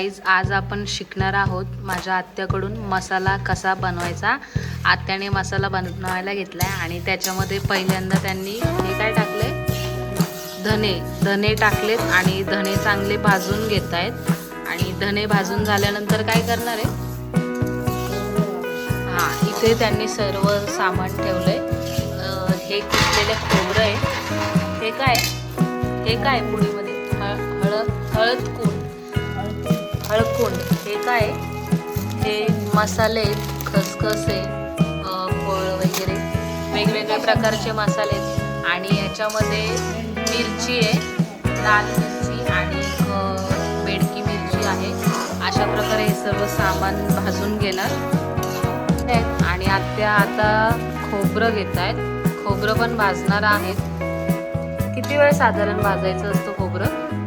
Guys आज आपण शिकणार आहोत माझ्या आत्याकडून मसाला कसा बनवायचा. आत्याने मसाला बनवायला घेतलाय आणि त्याच्यामध्ये पहिल्यांदा त्यांनी हे काय टाकले धने धने टाकलेत आणि धने चांगले भाजून घेत आहेत आणि धने भाजून झाल्यानंतर काय करणार आहे? हां इथे त्यांनी सर्व सामान ठेवलंय. आहे हे किसलेले खोबरं आहे. हे काय? हे काय पुढीमध्ये? हळद हळद कुंड हळकुंड. हे काय? हे मसाले आहेत, खसखस आहे फळ वगैरे. वेगवेगळ्या प्रकारचे मसाले. आहेत आणि याच्यामध्ये मिरची आहे लाल मिरची आणि बेडकी मिरची आहे. अशा प्रकारे हे सर्व सामान भाजून घेणार. आणि आत्या आता खोबरं घेत आहेत. खोबरं पण भाजणार आहेत. किती वेळ साधारण भाजायचं असतं खोबरं?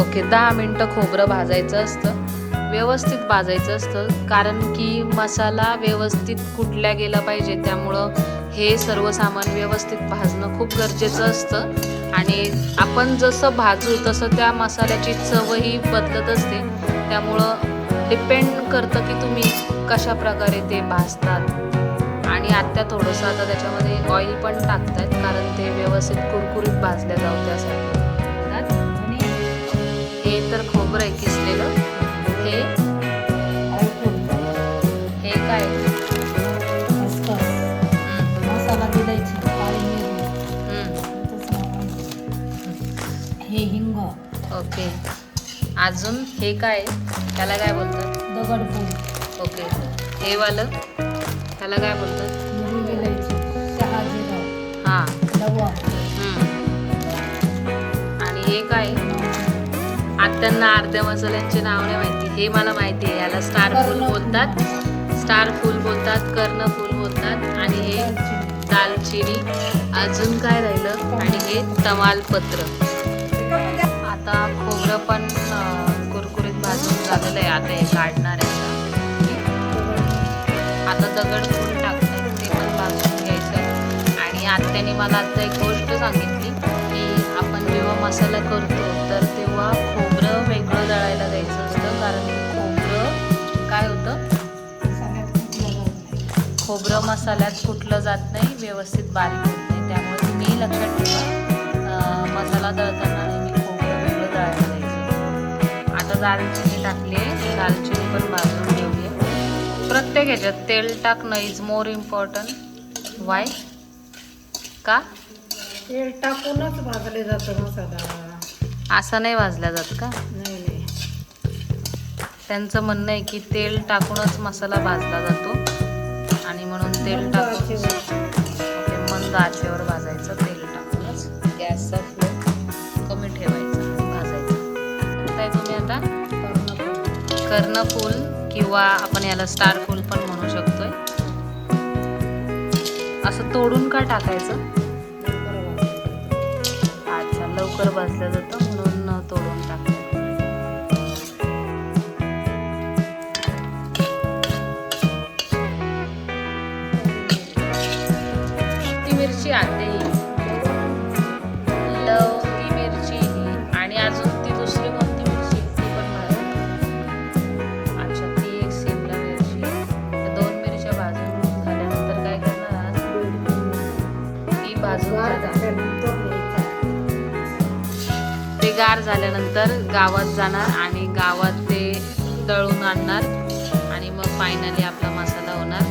ओके दहा मिनटं खोबरं भाजायचं असतं व्यवस्थित भाजायचं असतं कारण की मसाला व्यवस्थित कुटल्या गेला पाहिजे त्यामुळं हे सर्व सामान व्यवस्थित भाजणं खूप गरजेचं असतं. आणि आपण जसं भाजू तसं त्या मसाल्याची चवही बदलत असते. त्यामुळं डिपेंड करतं की तुम्ही कशा प्रकारे ते भाजतात. आणि आत्या थोडंसं आता त्याच्यामध्ये ऑइल पण टाकतात कारण ते व्यवस्थित कुरकुरीत भाजल्या जाऊ त्यासाठी. हिंग ओके. अजून हे काय? त्याला काय बोलतात? दगडफूल. ओके. हे वालं? त्याला काय बोलतात? हां. लवंग. आणि हे काय? आत्यांना अर्ध्या मसाल्यांचे नाव नाही माहिती. हे मला माहिती आहे. याला स्टार फूल बोलतात. स्टार फूल बोलतात कर्ण फूल बोलतात. आणि हे दालचिनी. अजून काय राहिलं? आणि हे तमालपत्र. आता खोबरं पण कुरकुरीत भाजून झालेलं आहे. आता हे काढणार आहे आता. दगड फूल टाकते ते पण भाजून घ्यायचं. आणि आत्याने मला आता एक गोष्ट सांगितली की आपण जेव्हा मसाला करतो तर तेव्हा खोबरं वेगळं दळायला द्यायचं असतं. कारण खोबरं काय होतं? खोबरं मसाल्यात कुठलं जात नाही व्यवस्थित बारीक होत नाही. त्यामुळे तुम्ही लक्षात ठेवा मसाला दळताना. दालचिनी टाकली आहे. दालचिनी पण भाजून आहे प्रत्येक ह्याच्यात तेल टाकणं इज मोर इम्पॉर्टंट वाय का? तेल टाकूनच भाजले जातं मसाला असं नाही भाजल्या जात का? नाही नाही. त्यांचं म्हणणं आहे की तेल टाकूनच मसाला भाजला जातो. आणि म्हणून तेल टाकून मंद आचेवर भाजायचं. कर्णफूल. फूल किंवा आपण याला स्टार फूल पण म्हणू शकतोय असं तोडून का टाकायचं अच्छा लवकर भाजलं जातं म्हणून तोडून टाकायचं ती मिरची आते गार झाल्यानंतर ते गार झाल्यानंतर गावात जाणार आणि गावात ते दळून आणणार आणि मग फायनली आपला मसाला होणार.